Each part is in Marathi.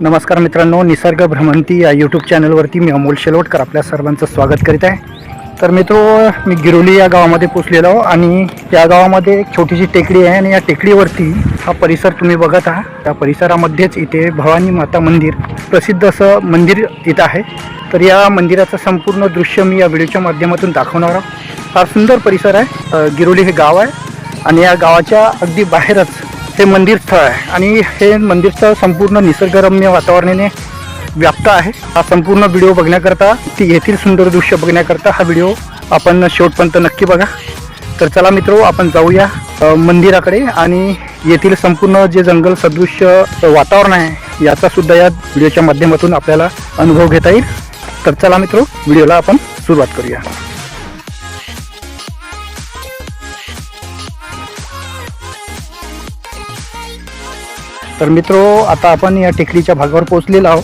नमस्कार मित्रांनो निसर्ग भ्रमंती या यूट्यूब चॅनलवरती मी अमोल शेलोटकर आपल्या सर्वांचं स्वागत करीत आहे. तर मित्रो मी गिरोली या गावामध्ये पोचलेलो आहो आणि या गावामध्ये एक छोटीशी टेकडी आहे आणि या टेकडीवरती हा परिसर तुम्ही बघत आहात. त्या परिसरामध्येच इथे भवानी माता मंदिर प्रसिद्ध असं मंदिर इथं आहे. तर या मंदिराचं संपूर्ण दृश्य मी या व्हिडिओच्या माध्यमातून दाखवणार आहोत फार सुंदर परिसर आहे. गिरोली हे गाव आहे आणि या गावाच्या अगदी बाहेरच हे मंदिर स्थळ आहे. आणि हे मंदिर स्थळ संपूर्ण निसर्गरम्य वातावरणाने व्याप्त आहे. हा संपूर्ण व्हिडिओ बघण्याकरता ती येथील सुंदर दृश्य बघण्याकरता हा व्हिडिओ आपण शेवटपर्यंत नक्की बघा. तर चला मित्रो आपण जाऊया मंदिराकडे आणि येथील संपूर्ण जे जंगल सदृश्य वातावरण आहे याचा सुद्धा या व्हिडिओच्या माध्यमातून आपल्याला अनुभव घेता येईल. तर चला मित्रो व्हिडिओला आपण सुरुवात करूया. तर मित्रो आता आपण या टेकडीच्या भागावर पोहोचलेलो आहोत.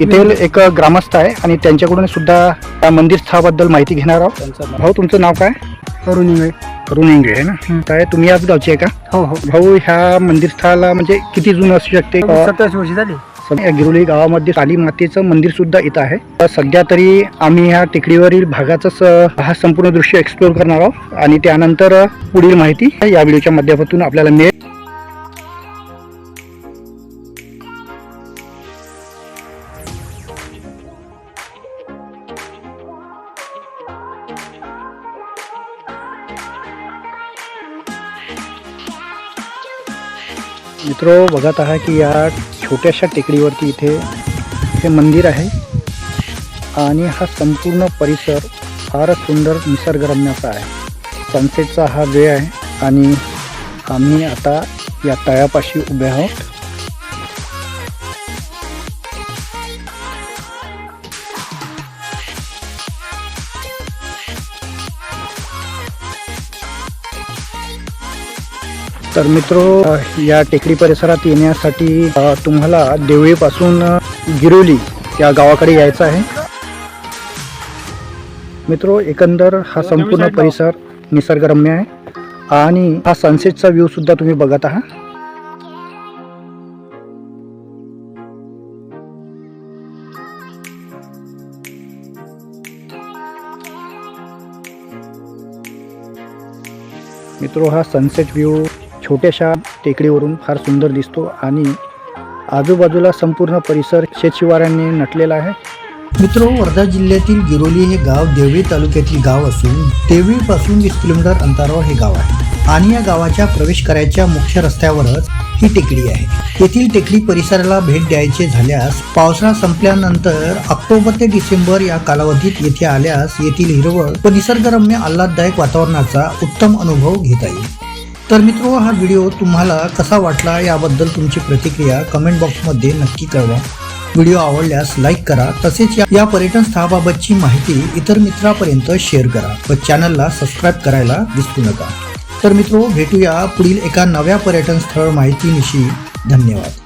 इथे एक ग्रामस्थ आहे आणि त्यांच्याकडून सुद्धा त्या मंदिर स्थळाबद्दल माहिती घेणार आहोत. भाऊ तुमचं नाव काय? करून इंगळे. करुण इंगळे आहे ना? काय तुम्ही याच गावचे आहे का? हो हो. भाऊ ह्या मंदिर स्थळाला म्हणजे किती जुनं असू शकते? सत्तावीस वर्षी झाली. या गिरोली गावामध्ये काली मातेचं मंदिर सुद्धा इथं आहे. तर सध्या तरी आम्ही ह्या टेकडीवरील भागाचाच अ, हा संपूर्ण दृश्य एक्सप्लोर करणार आहोत. आणि त्यानंतर पुढील माहिती या व्हिडिओच्या माध्यमातून आपल्याला मिळेल. मित्रो बघत आहात की या छोट्याशा टेकडीवरती इथे हे मंदिर आहे. आणि हा संपूर्ण परिसर फारच सुंदर निसर्गरम्याचा आहे. सनसेटचा हा वेळ आहे. आणि आम्ही आता या तळ्यापाशी उभे आहोत. तर मित्रो या टेकडी परिसरात येण्यासाठी तुम्हाला देवळीपासून गिरोली या गावाकडे यायचं आहे. मित्रो एकंदर हा संपूर्ण परिसर निसर्गरम्य आहे आणि हा सनसेटचा व्ह्यू सुद्धा तुम्ही बघत आहात. मित्रो हा सनसेट व्ह्यू छोट्याशा टेकडीवरून फार सुंदर दिसतो आणि आजूबाजूला संपूर्ण परिसर शेतशिवारांनी नटलेला आहे. मित्र वर्धा जिल्ह्यातील गिरोली हे गाव देवळी तालुक्यातील गाव असून देवळीपासून वीस किलोमीटर अंतरावर हे गाव आहे. आणि या गावाच्या प्रवेश करायच्या मुख्य रस्त्यावरच ही टेकडी आहे. येथील टेकडी परिसराला भेट द्यायचे झाल्यास पावसाळा संपल्यानंतर ऑक्टोबर ते डिसेंबर या कालावधीत येथे आल्यास येथील हिरवळ व निसर्गरम्य आल्हाददायक वातावरणाचा उत्तम अनुभव घेता येईल. तर मित्रो हा व्हिडिओ तुम्हाला कसा वाटला याबद्दल तुमची प्रतिक्रिया कमेंट बॉक्समध्ये नक्की कळवा. व्हिडिओ आवडल्यास लाईक करा तसेच या- पर्यटन स्थळाबाबतची माहिती इतर मित्रापर्यंत शेअर करा व चॅनलला सबस्क्राईब करायला विसरू नका. तर मित्रो भेटूया पुढील एका नव्या पर्यटन स्थळ माहितीनिशी. धन्यवाद.